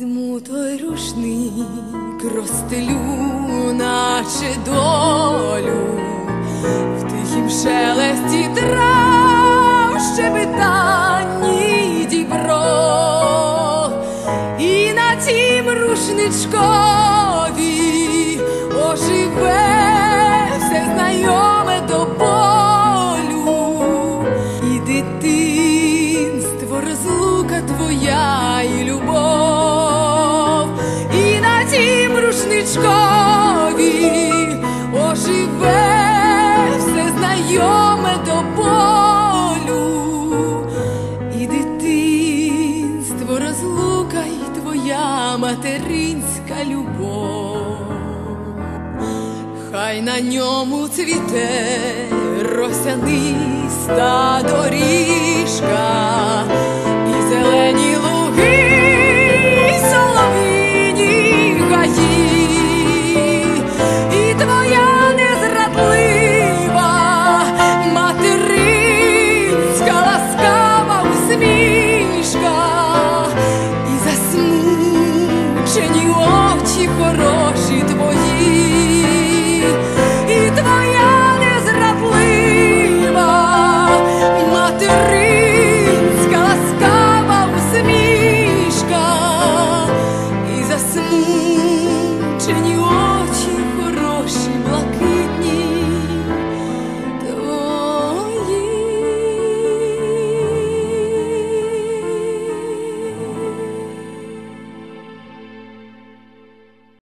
Візьму той рушник, розстелю, наче долю, в тихім шелесті трав, щебетанні дібро, і на тім рушничкові оживе все знайоме до болю, і дитинство, розлука твоя материнська любов. Хай на ньому цвіте росяниста доріжка, Дівчині очі хороші твої.